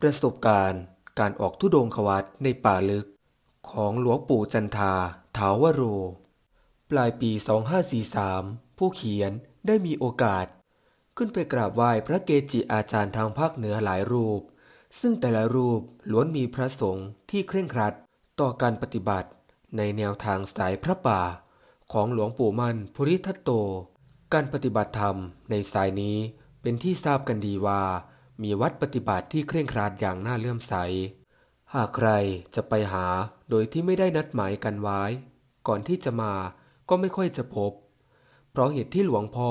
ประสบการณ์ การออกทุดงควัตในป่าลึก ของหลวงปู่จันทา ถาวโร ปลายปี 2543 ผู้เขียนได้มีโอกาส ขึ้นไปกราบไหว้พระเกจิอาจารย์ทางภาคเหนือหลายรูป ซึ่งแต่ละรูปล้วนมีพระสงฆ์ที่เคร่งครัดต่อการปฏิบัติ ในแนวทางสายพระป่า ของหลวงปู่มั่นภูริทัตโต การปฏิบัติธรรมในสายนี้เป็นที่ทราบกันดีว่า มีวัดปฏิบัติที่เคร่งครัดอย่างน่าเลื่อมใส หากใครจะไปหาโดยที่ไม่ได้นัดหมายกันไว้ ก่อนที่จะมาก็ไม่ค่อยจะพบ เพราะเหตุที่หลวงพ่อ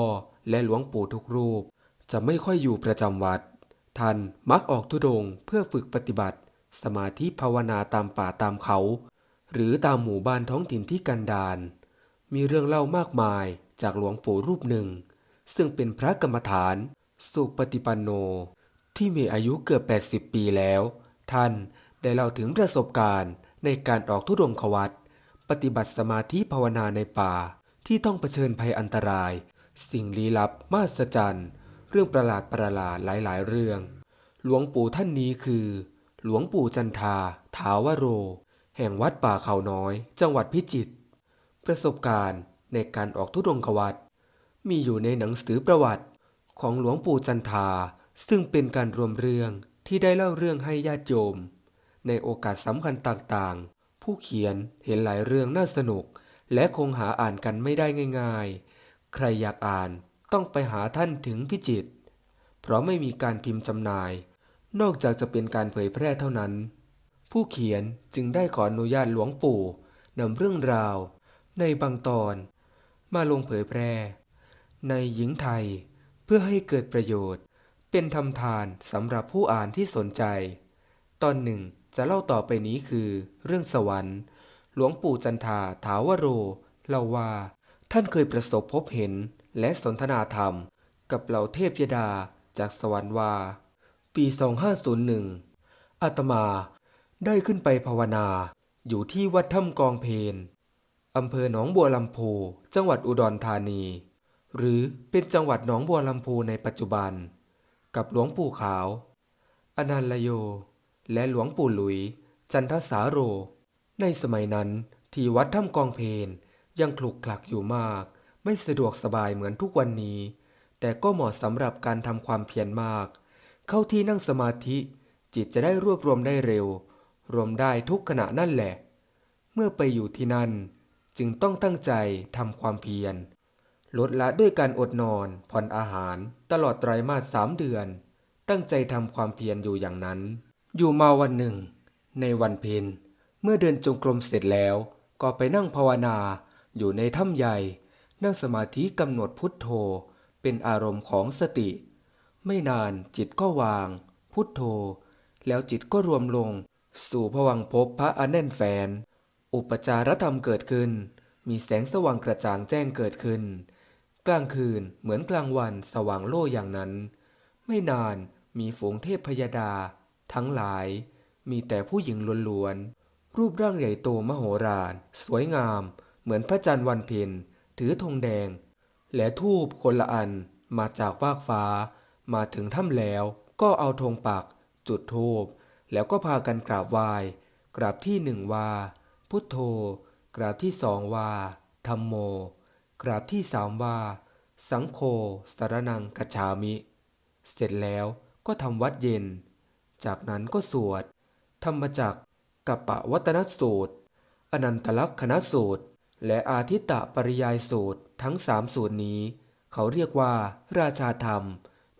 และหลวงปู่ทุกรูป จะไม่ค่อยอยู่ประจำวัด ท่านมักออกทุดงเพื่อฝึกปฏิบัติ สมาธิภาวนาตามป่าตามเขา หรือตามหมู่บ้านท้องถิ่นที่กันดารมีเรื่องเล่ามากมายจากหลวงปู่รูปหนึ่ง ซึ่งเป็นพระกรรมฐาน สุปฏิปันโน ที่มีอายุเกือบ 80 ปีแล้ว ท่านได้เล่าถึงประสบการณ์ในการออกทุดงควัตปฏิบัติสมาธิภาวนาในป่า ที่ต้องเผชิญภัยอันตราย สิ่งลี้ลับมหัศจรรย์เรื่องประหลาดประหลาดหลาย ๆ เรื่อง หลวงปู่ท่านนี้คือ หลวงปู่จันทา ถาวโร แห่งวัดป่าเขาน้อย จังหวัดพิจิตรประสบการณ์ในการออกทุดงควัตมีอยู่ในหนังสือประวัติของหลวงปู่จันทา ซึ่งเป็นการรวมเรื่องที่ได้เล่าเรื่องให้ญาติโยม ในโอกาสสำคัญต่างๆ ผู้เขียนเห็นหลายเรื่องน่าสนุก และคงหาอ่านกันไม่ได้ง่าย ๆ ใครอยากอ่านต้องไปหาท่านถึงพิจิตรเพราะไม่มีการพิมพ์จำหน่าย นอกจากจะเป็นการเผยแพร่เท่านั้น ผู้เขียนจึงได้ขออนุญาตหลวงปู่นำเรื่องราว ในบางตอน มาลงเผยแพร่ ในหญิงไทยเพื่อให้เกิดประโยชน์ เป็นทำทานสำหรับผู้อ่านที่สนใจ ตอนหนึ่งจะเล่าต่อไปนี้คือ เรื่องสวรรค์ หลวงปู่จันทาถาวโรเล่าว่า ท่านเคยประสบพบเห็นและสนทนาธรรม กับเหล่าเทพยดาจากสวรรค์ว่าปี 2501 อาตมาได้ขึ้นไปภาวนา อยู่ที่วัดถ้ำกองเพนอำเภอหนองบัวลำพูจังหวัดอุดรธานี หรือเป็นจังหวัดหนองบัวลำพูในปัจจุบัน กับหลวงปู่ขาว อนันลโย และหลวงปู่หลุย จันทสาโร ในสมัยนั้นที่วัดถ้ำกองเพนยังคลุกคลักอยู่มาก ไม่สะดวกสบายเหมือนทุกวันนี้ แต่ก็เหมาะสำหรับการทำความเพียรมาก เข้าที่นั่งสมาธิ จิตจะได้รวบรวมได้เร็ว รวมได้ทุกขณะนั่นแหละ เมื่อไปอยู่ที่นั่น จึงต้องตั้งใจทำความเพียร ลดละด้วยการอดนอน ผ่อนอาหาร ตลอดไตรมาสสามเดือน ตั้งใจทำความเพียรอยู่อย่างนั้น อยู่มาวันหนึ่ง ในวันเพ็ญเมื่อเดินจงกรมเสร็จแล้ว ก็ไปนั่งภาวนา อยู่ในถ้ำใหญ่ นั่งสมาธิกำหนดพุทโธ เป็นอารมณ์ของสติ ไม่นานจิตก็วาง พุทโธ แล้วจิตก็รวมลง สู่ผวังค์ภพพระอแน่นแฟน อุปจารธรรมเกิดขึ้น มีแสงสว่างกระจ่างแจ้งเกิดขึ้น กลางคืนเหมือนกลางวันสว่างโล่อย่างนั้น ไม่นานมีฝูงเทพพยดา ทั้งหลาย มีแต่ผู้หญิงล้วนๆ รูปร่างใหญ่โตมโหฬารสวยงาม เหมือนพระจันทร์วันเพ็ญถือธงแดง และทูบคนละอันมาจากฟากฟ้า มาถึงถ้ำแล้วก็เอาธงปัก จุดธูปแล้วก็พากันกราบไหว้กราบที่หนึ่งว่า พุทโธ กราบที่สองว่าธรรมโม กราบที่สามว่าสังโฆสารนังกัจฉามิ เสร็จแล้วก็ทำวัดเย็น จากนั้นก็สวด ธรรมจักกับปะวัตนสูตร อนันตลักษณสูตร และอาทิตตปริยายสูตรทั้งสามสูตรนี้ เขาเรียกว่าราชาธรรม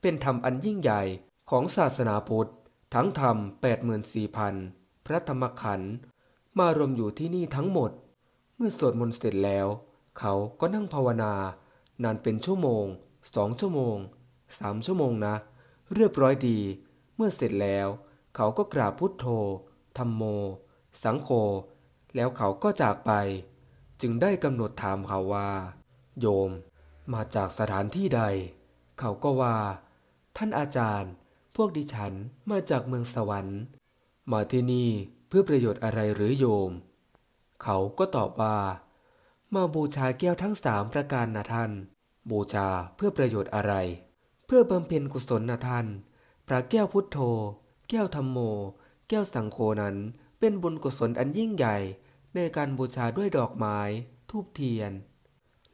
เป็นธรรมอันยิ่งใหญ่ของศาสนาพุทธ ทั้งธรรม 84,000 พระธรรมขันธ์มารวมอยู่ที่นี่ทั้งหมด เมื่อสวดมนต์เสร็จแล้ว เขาก็นั่งภาวนา นานเป็นชั่วโมงสองชั่วโมงสามชั่วโมงนะ เรียบร้อยดี เมื่อเสร็จแล้ว เขาก็กราบพุทโธธรรมโม สังโฆแล้วเขาก็จากไป จึงได้กำหนดถามเขาว่า โยม มาจากสถานที่ใด เขาก็ว่า ท่านอาจารย์ พวกดิฉันมาจากเมืองสวรรค์ มาที่นี่เพื่อประโยชน์อะไรหรือโยม เขาก็ตอบว่า มาบูชาแก้วทั้งสามประการนะท่าน บูชาเพื่อประโยชน์อะไร เพื่อบำเพ็ญกุศลนะท่าน พระแก้วพุทโธ แก้วธรรมโม แก้วสังโฆนั้นเป็นบุญกุศลอันยิ่งใหญ่ ในการบูชาด้วยดอกไม้ ทูบเทียน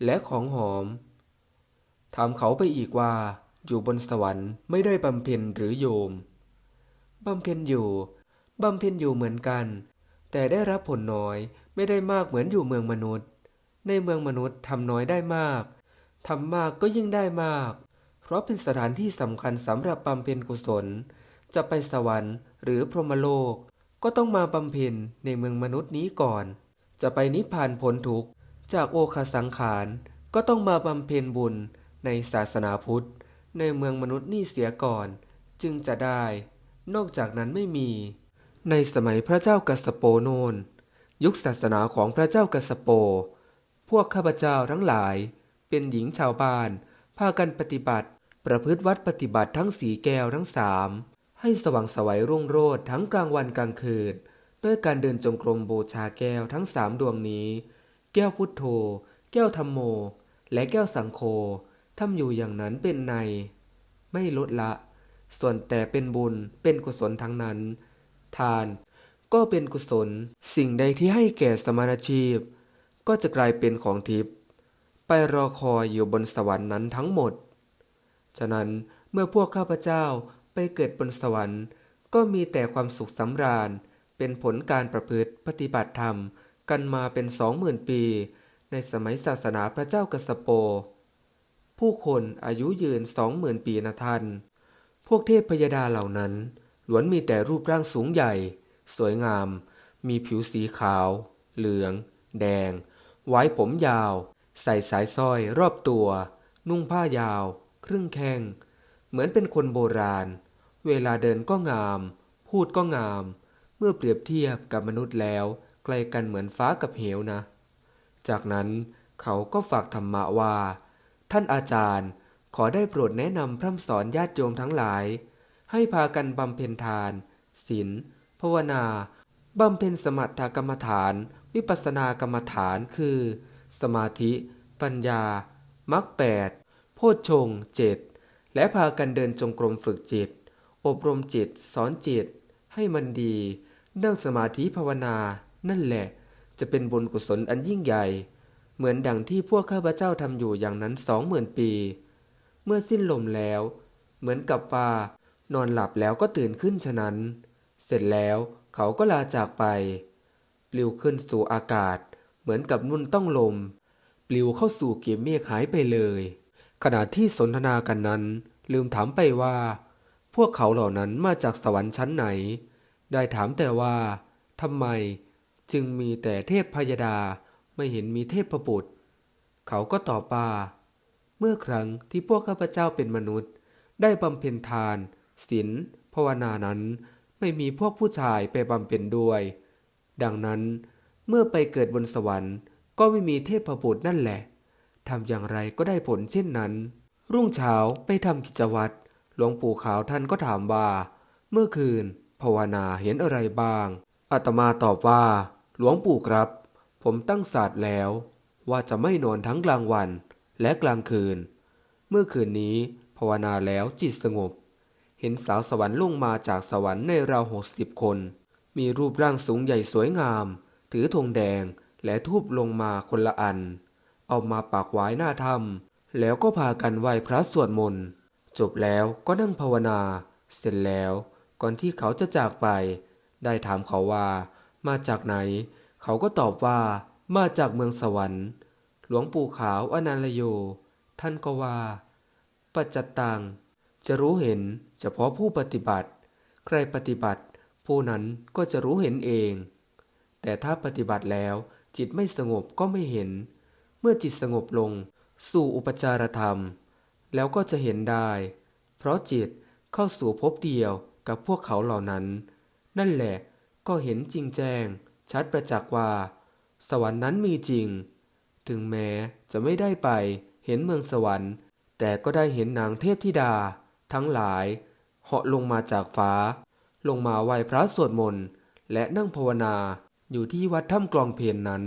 และของหอม ถามเขาไปอีกว่า อยู่บนสวรรค์ไม่ได้บำเพ็ญหรือโยม บำเพ็ญอยู่ บำเพ็ญอยู่เหมือนกัน แต่ได้รับผลน้อยไม่ได้มากเหมือนอยู่เมืองมนุษย์ ในเมืองมนุษย์ทำน้อยได้มากทำมากก็ยิ่งได้มาก เพราะเป็นสถานที่สำคัญสำหรับบำเพ็ญกุศล จะไปสวรรค์หรือพรหมโลก ก็ต้องมาบำเพ็ญในเมืองมนุษย์นี้ก่อน จะไปนิพพานพ้นทุกข์จากโอคสังขาร ก็ต้องมาบำเพ็ญบุญในศาสนาพุทธ ในเมืองมนุษย์นี่เสียก่อน จึงจะได้ นอกจากนั้นไม่มี ในสมัยพระเจ้ากัสโปโนน ยุคศาสนาของพระเจ้ากัสโป พวกข้าพเจ้าทั้งหลาย เป็นหญิงชาวบ้าน พากันปฏิบัติ ประพฤติวัดปฏิบัติทั้งสีแก้วทั้งสามให้สว่างไสวัยรุ่งโรจน์ทั้งกลางวันกลางคืนด้วยการเดินจงกรมบูชาแก้วทั้งสามดวงนี้ แก้วพุทโธ แก้วธรรมโม และแก้วสังโฆทำอยู่อย่างนั้นเป็นใน ไม่ลดละ ส่วนแต่เป็นบุญเป็นกุศลทั้งนั้น ทาน ก็เป็นกุศล สิ่งใดที่ให้แก่สมณชีพ ก็จะกลายเป็นของทิพย์ไปรอคอยอยู่บนสวรรค์นั้นทั้งหมด ฉะนั้นเมื่อพวกข้าพเจ้าไปเกิดบนสวรรค์ ก็มีแต่ความสุขสำราญ เป็นผลการประพฤติปฏิบัติธรรมกันมาเป็นสองหมื่นปี ในสมัยศาสนาพระเจ้ากัสสโป ผู้คนอายุยืนสองหมื่นปีนะท่าน พวกเทพพยดาเหล่านั้นล้วนมีแต่รูปร่างสูงใหญ่ สวยงาม มีผิวสีขาว เหลือง แดง ไว้ผมยาว ใส่สายสร้อยรอบตัว นุ่งผ้ายาว ครึ่งแข้ง เหมือนเป็นคนโบราณ เวลาเดินก็งาม พูดก็งาม เมื่อเปรียบเทียบกับมนุษย์แล้ว ไกลกันเหมือนฟ้ากับเหวนะ จากนั้นเขาก็ฝากธรรมะว่า ท่านอาจารย์ ขอได้โปรดแนะนำพร่ำสอนญาติโยมทั้งหลาย ให้พากันบำเพ็ญทานศีลภาวนาบำเพ็ญสมถกรรมฐาน วิปัสสนากรรมฐานคือ สมาธิ ปัญญามรรคแปดโพชฌงเจ็ดและพากันเดินจงกรมฝึกจิต อบรมจิต สอนจิต ให้มันดี นั่งสมาธิภาวนา นั่นแหละ จะเป็นบุญกุศลอันยิ่งใหญ่ เหมือนดังที่พวกข้าพเจ้าทำอยู่อย่างนั้นสองหมื่นปี เมื่อสิ้นลมแล้ว เหมือนกับว่านอนหลับแล้วก็ตื่นขึ้นฉะนั้น เสร็จแล้วเขาก็ลาจากไป ปลิวขึ้นสู่อากาศ เหมือนกับนุ่นต้องลม ปลิวเข้าสู่เกียมเมฆหายไปเลย ขณะที่สนทนากันนั้น ลืมถามไปว่า พวกเขาเหล่านั้นมาจากสวรรค์ชั้นไหน ได้ถามแต่ว่าทำไมจึงมีแต่เทพพยดาไม่เห็นมีเทพประบุตร เขาก็ตอบว่าเมื่อครั้งที่พวกข้าพเจ้าเป็นมนุษย์ ได้บำเพ็ญทานศีลภาวนานั้น ไม่มีพวกผู้ชายไปบำเพ็ญด้วย ดังนั้นเมื่อไปเกิดบนสวรรค์ ก็ไม่มีเทพประบุตรนั่นแหละทำอย่างไรก็ได้ผลเช่นนั้น รุ่งเช้าไปทำกิจวัตรหลวงปู่ขาวท่านก็ถามว่า เมื่อคืน ภาวนาเห็นอะไรบ้างอาตมาตอบว่า หลวงปู่ครับ ผมตั้งศาสตร์แล้ว ว่าจะไม่นอนทั้งกลางวันและกลางคืน เมื่อคืนนี้ภาวนาแล้วจิตสงบ เห็นสาวสวรรค์ลงมาจากสวรรค์ในราวหกสิบคน มีรูปร่างสูงใหญ่สวยงาม ถือธงแดงและทูบลงมาคนละอัน เอามาปากไว้หน้าถ้ำแล้วก็พากันไหว้พระสวดมนต์จบแล้วก็นั่งภาวนา เสร็จแล้วก่อนที่เขาจะจากไป ได้ถามเขาว่า มาจากไหน เขาก็ตอบว่า มาจากเมืองสวรรค์ หลวงปู่ขาวอนันลโย ท่านก็ว่า ปัจจตัง จะรู้เห็นเฉพาะผู้ปฏิบัติ ใครปฏิบัติ ผู้นั้นก็จะรู้เห็นเอง แต่ถ้าปฏิบัติแล้วจิตไม่สงบก็ไม่เห็น เมื่อจิตสงบลง สู่อุปจารธรรม แล้วก็จะเห็นได้ เพราะจิตเข้าสู่ภพเดียวกับพวกเขาเหล่านั้น นั่นแหละก็เห็นจริงแจ้ง ชัดประจักษ์ว่า สวรรค์นั้นมีจริง ถึงแม้จะไม่ได้ไปเห็นเมืองสวรรค์ แต่ก็ได้เห็นนางเทพธิดา ทั้งหลายเหาะลงมาจากฟ้า ลงมาไหว้พระสวดมนต์และนั่งภาวนาอยู่ที่วัดถ้ำกลองเพลนนั้น